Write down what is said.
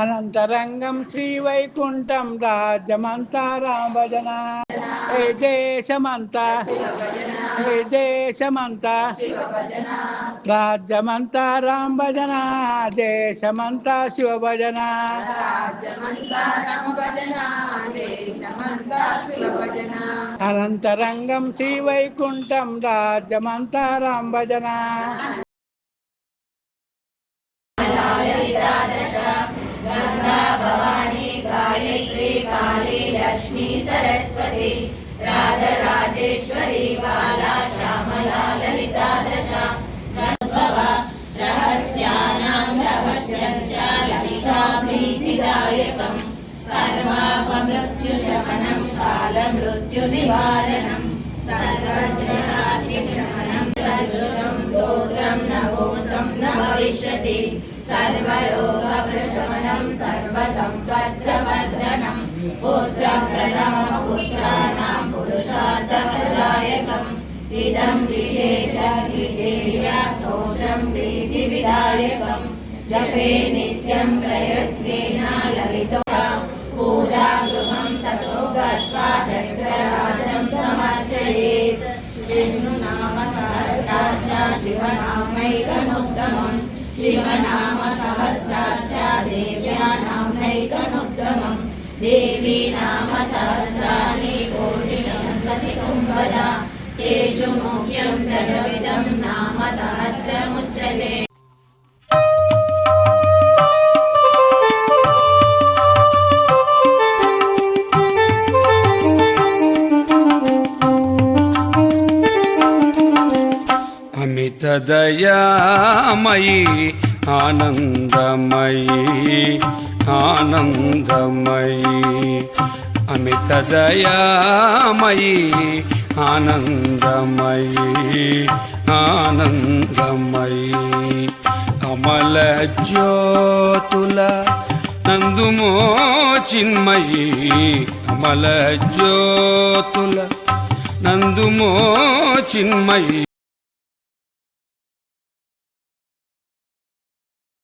అనంతరంగం శ్రీ శ్రీవైకుంఠం రాజ్యమంతా రామభజన ఏ దేశమంతా ఏ దేశమంతా రాజ్యమంతా రామ భజన దేశమంతా శివ భజన. అనంతరంగం శ్రీ వైకుంఠం రాజ్యమంతా రామ భజన. లక్ష్మీ సరస్వతి. రాజరాజేశ్వరి బాలా శ్యామలా లలితా దశ. గణోద్భవ రహస్యానాం రహస్యం చ లలితా ప్రీతిదాయకం సర్వాపమృత్యుశమనం కాలమృత్యు నివారణం. సర్వజనాశమనం సదృశం స్తోత్రం నవోతం న భవిష్యతి. సర్వరోగ पुत्रप्रजामपुत्राणां पुरुषार्थप्रदायकम्। इदं विशेषश्रीदेव्या स्तोत्रं प्रीतिविदायकम् जपे नित्यं प्रयत्नेन ललितो पूजागृहं ततो गत्वा चक्रराजं समाचयेत् विष्णुनामसहस्राच्च शिवनामैकमुत्तमं शिवनामसहस्राच्च देव्या नाम्नैकमुत्तमम् సమర్చయేత్ విష్ణు నామ సహస్రాక్ష శివనామైకముత్తమం శివనామ సహస్రాక్ష దేవ్యానాం నైకముత్తమం దేవీ నామ ఆనందమయీ ఆనందమయీ అమిత దయామయీ ఆనందమయీ ఆనందమయీ. అమల జ్యోతుల నందుమో చిన్మయీ అమల జ్యోతుల నందుమో చిన్మయీ.